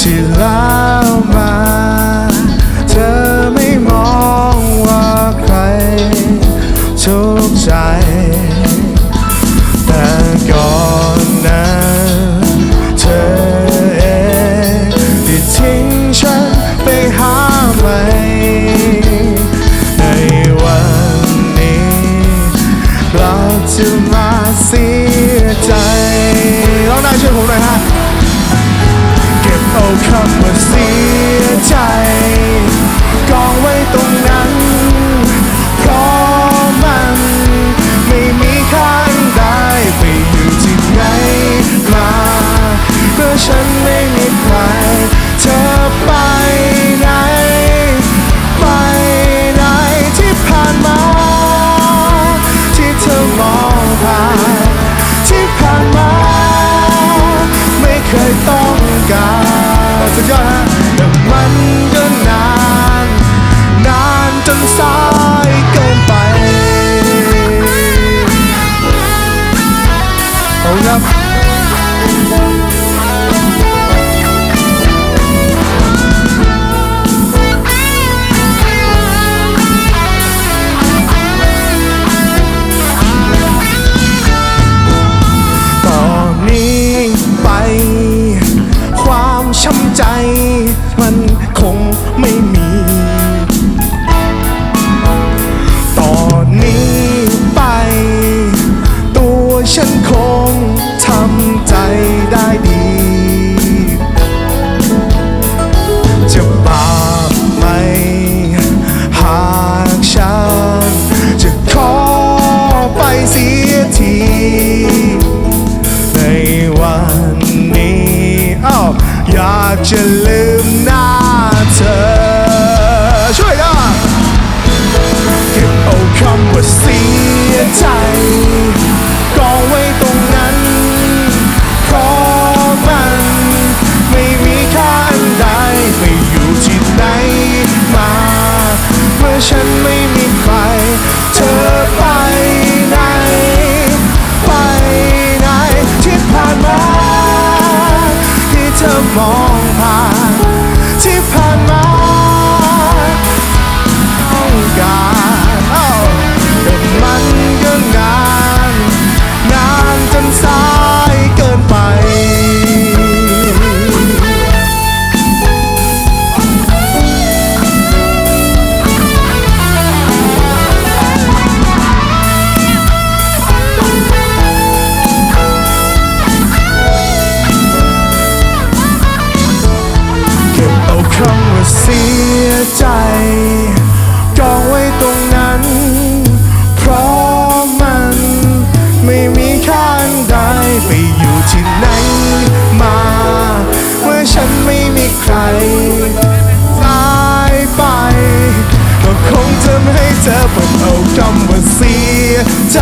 ที่แล้วมาเธอไม่มองว่าใครทุกข์ใจ แต่ก่อนนั้นเธอเองได้ทิ้งฉันไปหาใหม่ในวันนี้เราจะมา เสียใจร้องได้ช่วยผมหน่อยฮะ เก็บเอาคำว่าเสียใจ enough. จะลืมหน้าเธอ ช่วยกันเก็บเอาคำว่าเสียใจกองไว้ตรงนั้นเพราะมันไม่มีค่าอันใดไปอยู่ที่ไหนมา เมื่อฉันไม่มีใครเธอ ไปอยู่ที่ไหนมาเมื่อฉันไม่มีใครตายไป ก็คงจะไม่ให้เธอปวดเอาคำว่าเสียใจ